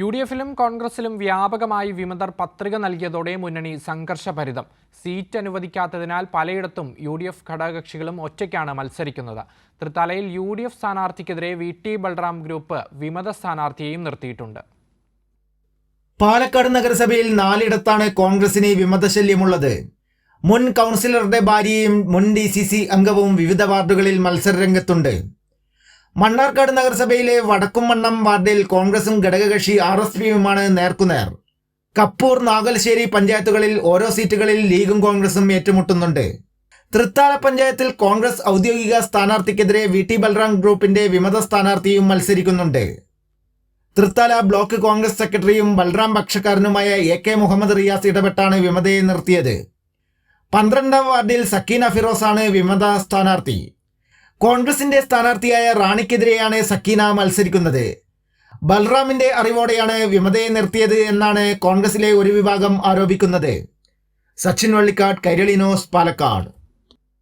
U D എഫിലും കോൺഗ്രസിലും വ്യാപകമായി വിമതർ പത്രിക നൽകിയതോടെ മുന്നണി സംഘർഷഭരിതം. സീറ്റ് അനുവദിക്കാത്തതിനാൽ പലയിടത്തും യു ഡി എഫ് ഘടകകക്ഷികളും ഒറ്റയ്ക്കാണ് മത്സരിക്കുന്നത്. തൃത്താലയിൽ യു ഡി എഫ് സ്ഥാനാർത്ഥിക്കെതിരെ വി ടി ബൽറാം ഗ്രൂപ്പ് വിമത സ്ഥാനാർത്ഥിയെയും നിർത്തിയിട്ടുണ്ട്. പാലക്കാട് നഗരസഭയിൽ നാലിടത്താണ് കോൺഗ്രസിന് വിമതശല്യമുള്ളത്. മുൻ കൗൺസിലറുടെ ഭാര്യയും മുൻ ഡി സി സി അംഗവും വിവിധ വാർഡുകളിൽ മത്സരരംഗത്തുണ്ട്. മണ്ണാർക്കാട് നഗരസഭയിലെ വടക്കുംമണ്ണം വാർഡിൽ കോൺഗ്രസും ഘടകകക്ഷി ആർ എസ് പിയുമാണ് നേർക്കുനേർ. കപ്പൂർ നാഗൽശ്ശേരി പഞ്ചായത്തുകളിൽ ഓരോ സീറ്റുകളിൽ ലീഗും കോൺഗ്രസും ഏറ്റുമുട്ടുന്നുണ്ട്. തൃത്താല പഞ്ചായത്തിൽ കോൺഗ്രസ് ഔദ്യോഗിക സ്ഥാനാർത്ഥിക്കെതിരെ വി ടി ബൽറാം ഗ്രൂപ്പിന്റെ വിമത സ്ഥാനാർത്ഥിയും മത്സരിക്കുന്നുണ്ട്. തൃത്താല ബ്ലോക്ക് കോൺഗ്രസ് സെക്രട്ടറിയും ബൽറാം പക്ഷക്കാരനുമായ എ കെ മുഹമ്മദ് റിയാസ് ഇടപെട്ടാണ് വിമതയെ നിർത്തിയത്. പന്ത്രണ്ടാം വാർഡിൽ സക്കീന ഫിറോസാണ് വിമത സ്ഥാനാർത്ഥി. കോൺഗ്രസിന്റെ സ്ഥാനാർത്ഥിയായ റാണിക്കെതിരെയാണ് സക്കീന മത്സരിക്കുന്നത്. ബൽറാമിന്റെ അറിവോടെയാണ് വിമതയെ നിർത്തിയത് എന്നാണ് കോൺഗ്രസിലെ ഒരു വിഭാഗം ആരോപിക്കുന്നത്. സച്ചിൻ വള്ളിക്കാട് കൈരളിനോസ് പാലക്കാട്.